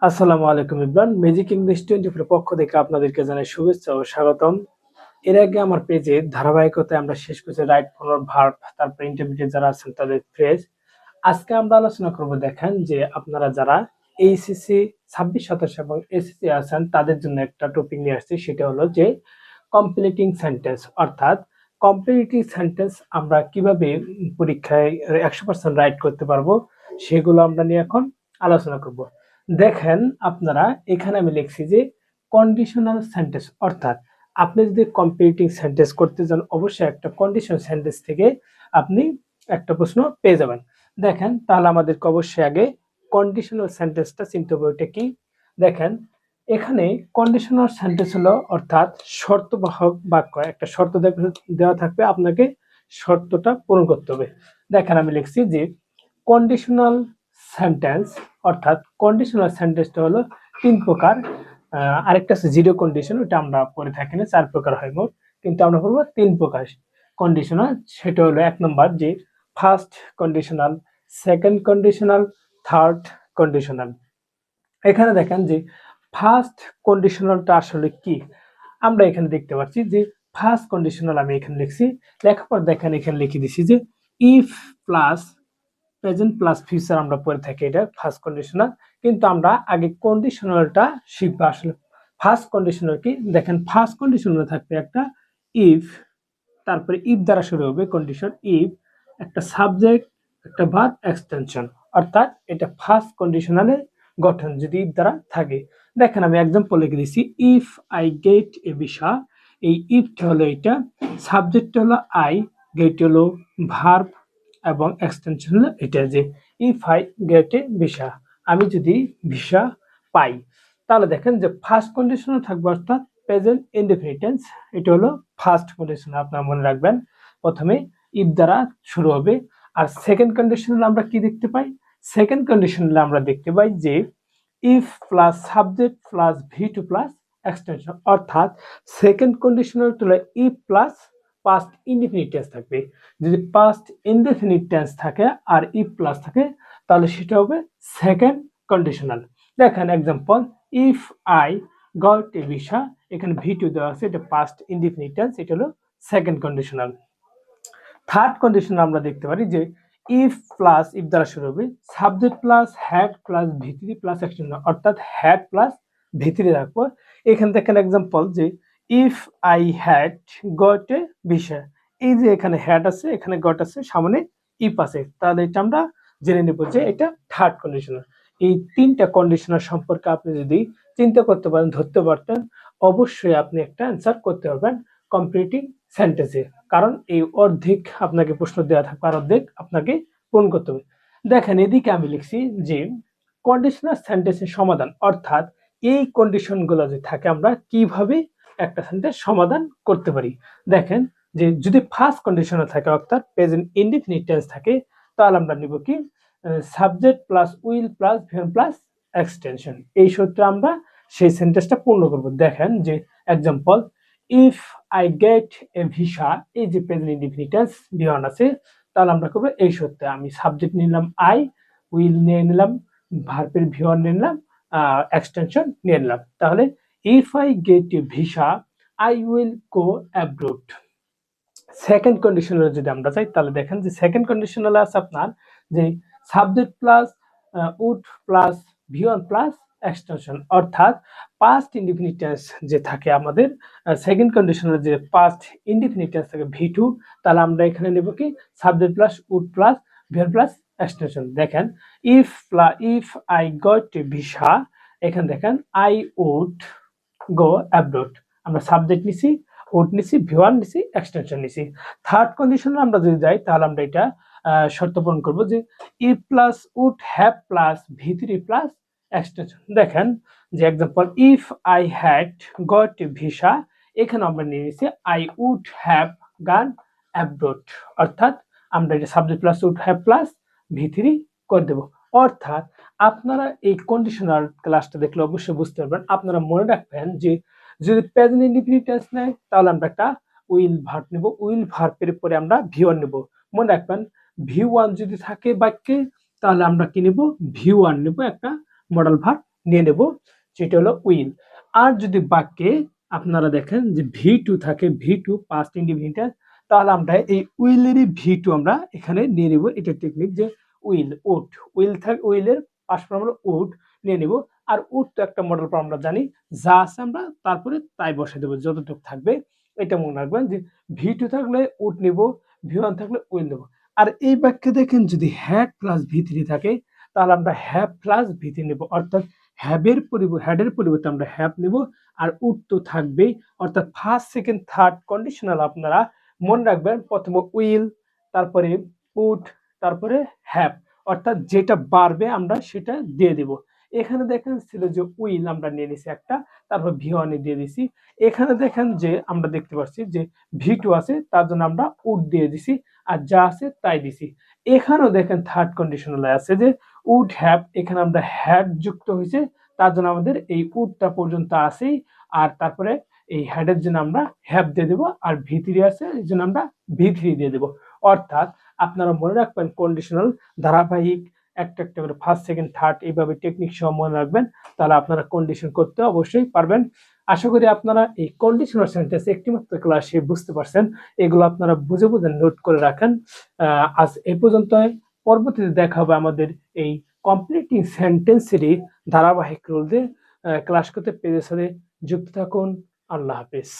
আসসালামু আলাইকুম Imran magic English twenty four পক্ষ থেকে আপনাদেরকে জানাই শুভেচ্ছা ও স্বাগতম। এর আগে আমার পেজে ধারাবাহিকতায় আমরা শেষ করছি রাইট ফর ভার্ব তারপর ইন্টারমিডিয়েট যারা আছেন তাদের ফ্রেজ আজকে আমরা আলোচনা করব দেখেন যে আপনারা যারা এইসিসি ছাব্বিশ শতাংশ এবং এসিসি আছেন, তাদের জন্য একটা টপিক নিয়ে আসছি, সেটা হলো যে কমপ্লিটিং সেন্টেন্স অর্থাৎ কমপ্লিটিং সেন্টেন্স আমরা কীভাবে পরীক্ষায় একশো পার্সেন্ট রাইট করতে পারব, সেগুলো আমরা নিয়ে এখন আলোচনা করব। দেখেন আপনারা, এখানে আমি লিখছি যে কন্ডিশনাল সেন্টেন্স অর্থাৎ আপনি যদি কম্পিটিং সেন্টেন্স করতে যান, অবশ্যই একটা কন্ডিশনাল সেন্টেন্স থেকে আপনি একটা প্রশ্ন পেয়ে যাবেন। দেখেন, তাহলে আমাদেরকে অবশ্যই আগে কন্ডিশনাল সেন্টেন্সটা চিনতে হবে, ওইটা কি? দেখেন, এখানে কন্ডিশনাল সেন্টেন্স হলো, অর্থাৎ শর্তবাহক বাক্য, একটা শর্ত দেওয়া থাকবে, আপনাকে শর্তটা পূরণ করতে হবে। দেখেন, আমি লিখছি যে কন্ডিশনাল সেন্টেন্স অর্থাৎ কন্ডিশনাল সেন্টেন্সটা হলো তিন প্রকার। আরেকটা আছে জিরো কন্ডিশন ওটা আমরা পরে থাকি না, চার প্রকার হয় মোট। কিন্তু আমরা বলব তিন প্রকার কন্ডিশনাল সেটা হলো এক নম্বর যে first conditional second conditional third conditional এখানে দেখেন যে ফার্স্ট কন্ডিশনালটা আসলে কি? আমরা এখানে দেখতে পাচ্ছি যে ফার্স্ট কন্ডিশনাল আমি এখানে লিখছি, লেখার পর দেখেন এখানে লিখে দিছি যে if plus present plus future আমরা পড়ে থাকি, এটা ফার্স্ট কন্ডিশনাল কিন্তু আমরা আগে কন্ডিশনালটা শিখব আসলে। ফার্স্ট কন্ডিশনাল কি? দেখেন ফার্স্ট কন্ডিশনাল থাকবে একটা ইফ তারপরে ইফ দ্বারা শুরু হবে কন্ডিশন ইফ একটা সাবজেক্ট একটা ভার্ব এক্সটেনশন অর্থাৎ এটা ফার্স্ট কন্ডিশনালের গঠন, যদি ইফ দ্বারা থাকে। দেখেন, আমি এক্সাম্পল লিখে দিচ্ছি if I get a visa এই ইফটা হলো এটা সাবজেক্ট হলো আই গেট হলো ভার্ব এবং এক্সটেনশন হলো এটা যে if I get a visa আমি যদি ভিসা পাই, তাহলে দেখেন যে ফার্স্ট কন্ডিশনে থাকবে অর্থাৎ প্রেজেন্ট ইনডিফিনিটেন্স এটা হলো ফার্স্ট কন্ডিশন আপনারা মনে রাখবেন। প্রথমে ইফ দ্বারা শুরু হবে, আর সেকেন্ড কন্ডিশনাল আমরা কি দেখতে পাই? সেকেন্ড কন্ডিশনালে আমরা দেখতে পাই যে if plus subject plus V two plus extension অর্থাৎ সেকেন্ড কন্ডিশনাল হলো if plus past indefinite tense থাকবে। যদি পাস্ট ইনডিফিনিট টেন্স থাকে আর ইফ প্লাস থাকে, তাহলে সেটা হবে সেকেন্ড কন্ডিশনাল দেখেন example if I got a visa এখানে ভি টু দেওয়া আছে, এটা পাস্ট ইনডিফিনিট টেন্স এটা হলো সেকেন্ড কন্ডিশনাল থার্ড কন্ডিশন আমরা দেখতে পারি যে ইফ প্লাস ইফ দ্বারা শুরু হবে subject plus had plus V three plus extension অর্থাৎ হ্যাড প্লাস ভিতরি রাখব। এখানে দেখেন এক্সাম্পল যে if I had got a visa এই যে এখানে হ্যাড আছে, এখানে গট আছে, সামনে ইফ আছে, তাহলে এটা আমরা জেনে নেব যে এটা থার্ড কন্ডিশনার এই তিনটা কন্ডিশনার সম্পর্কে আপনি যদি চিন্তা করতে পারেন, ধরতে পারতেন, অবশ্যই আপনি একটা অ্যান্সার করতে পারবেন কমপ্লিটিং সেন্টেন্সে কারণ এই অর্ধেক আপনাকে প্রশ্ন দেওয়া থাকবে আর অর্ধেক আপনাকে পূরণ করতে হবে। দেখেন, এদিকে আমি লিখছি যে কন্ডিশনার সেন্টেন্সের সমাধান, অর্থাৎ এই কন্ডিশনগুলো যে থাকে, আমরা কীভাবে একটা সেন্টেন্স সমাধান করতে পারি। দেখেন যে যদি ফার্স্ট কন্ডিশনে থাকে, অর্থাৎ প্রেজেন্ট ইনডিফিনিট টেন্স থাকে, তাহলে আমরা নিব কি? Subject plus will plus V N plus extension এই সূত্রে আমরা সেই সেন্টেন্সটা পূর্ণ করব। দেখেন যে example if I get a visa এই যে প্রেজেন্ট ইনডিফিনিট টেন্স ভিওয়ান আছে, তাহলে আমরা করব এই সূত্রে। আমি সাবজেক্ট নিলাম আই উইল নিয়ে নিলাম ভার্বের ভিওয়ান নিয়ে নিলাম এক্সটেনশন নিয়ে নিলাম। তাহলে if I get a visa I will go abroad second conditional যদি আমরা যাই তাহলে দেখেন যে সেকেন্ড কন্ডিশনাল আছে আপনার, যে subject plus would plus V one plus extension অর্থাৎ পাস্ট ইনডিফিনিটেন্স যে থাকে আমাদের সেকেন্ড কন্ডিশনাল যে পাস্ট ইনডিফিনিটেন্স থাকে ভি টু তাহলে আমরা এখানে নেব কি? Subject plus would plus V one plus extension দেখেন if প্লা if I got visa এখানে দেখেন আই উড গো অ্যাব্রোড আমরা সাবজেক্ট নিছি উড নিছি ভিওয়ান নিছি এক্সটেনশন নিছি। থার্ড কন্ডিশনে আমরা যদি যাই, তাহলে আমরা এটা শর্ত পূরণ করব যে ই plus would have plus V three plus extension দেখেন যে example if I had got visa এখানে আমরা নিয়ে নিছি I would have gone abroad অর্থাৎ আমরা এটা subject plus would have plus V three করে দেবো। অর্থাৎ আপনারা এই কন্ডিশনাল ক্লাসটা দেখলে অবশ্যই বুঝতে পারবেন। আপনারা মনে রাখবেন যে, যদি প্রেজেন্ট ইনডিফিনিট টেন্স নেয়, তাহলে আমরা একটা উইল ভার্ব নেব। উইল ভার্বের পরে আমরা ভি ওয়ান নেব। মনে রাখবেন ভি ওয়ান যদি থাকে বাক্যে, তাহলে আমরা কি নেব? ভি ওয়ান নেব, একটা মডেল ভার্ব নিয়ে নেব, যেটা হলো উইল আর যদি বাক্যে আপনারা দেখেন যে ভি টু থাকে ভি টু পাস্ট ইন্ডিভিজুয়াল তাহলে আমরা এই উইলেরই ভি টু আমরা এখানে নিয়ে নেব। এটা টেকনিক যে উইল উড উইল থাক উইলের পাশ আমরা উড নিয়ে নেব। আর উড তো একটা মডেল পর আমরা জানি। যা আছে আমরা তারপরে তাই বসে দেবো, যতটুকু থাকবে। এটা মনে রাখবেন যে ভি টু থাকলে উড নেব ভি ওয়ান থাকলে উইল নেব। আর এই বাক্যে দেখেন, যদি হ্যাড প্লাস ভি থ্রি থাকে, তাহলে আমরা হ্যাভ প্লাস ভি থ্রি নেব। অর্থাৎ হ্যাবের পরিবর্তে হ্যাডের পরিবর্তে আমরা হ্যাভ নেব। আর উড তো থাকবেই। অর্থাৎ ফার্স্ট সেকেন্ড থার্ড কন্ডিশনাল আপনারা মনে রাখবেন, প্রথমে উইল তারপরে উড তারপরে হ্যাভ অর্থাৎ যেটা বাড়বে আমরা সেটা দিয়ে দেব। এখানে দেখেন ছিল যে উইল আমরা নিয়ে নিছি একটা, তারপর ভি ওয়ানে দিয়ে দিছি। এখানে দেখেন যে আমরা দেখতে পাচ্ছি যে ভি টু আছে, তার জন্য আমরা উড দিয়ে দিছি আর যা আছে তাই দিছি। এখানেও দেখেন থার্ড কন্ডিশনাল আছে যে উড হ্যাভ এখানে আমরা হ্যাভ যুক্ত হয়েছে, তার জন্য আমাদের এই উডটা পর্যন্ত আসেই আর তারপরে এই হ্যাডের জন্য আমরা হ্যাভ দিয়ে দেবো, আর ভি থ্রি আছে এই জন্য আমরা ভি থ্রি দিয়ে দেবো। অর্থাৎ আপনারা মনে রাখবেন কন্ডিশনাল ধারাবাহিক একটা একটা করে ফার্স্ট সেকেন্ড থার্ড এইভাবে টেকনিক সহ মনে রাখবেন, তাহলে আপনারা কন্ডিশন করতে অবশ্যই পারবেন। আশা করি আপনারা এই কন্ডিশনাল সেন্টেন্স একটিমাত্র ক্লাসে বুঝতে পারছেন। এগুলো আপনারা বুঝে বুঝে নোট করে রাখেন। আজ এ পর্যন্ত পরবর্তীতে দেখা হবে আমাদের এই কমপ্লিটিং সেন্টেন্সেরই ধারাবাহিক রুল দিয়ে। ক্লাস করতে পেজের সাথে যুক্ত থাকুন। আল্লাহ হাফিজ।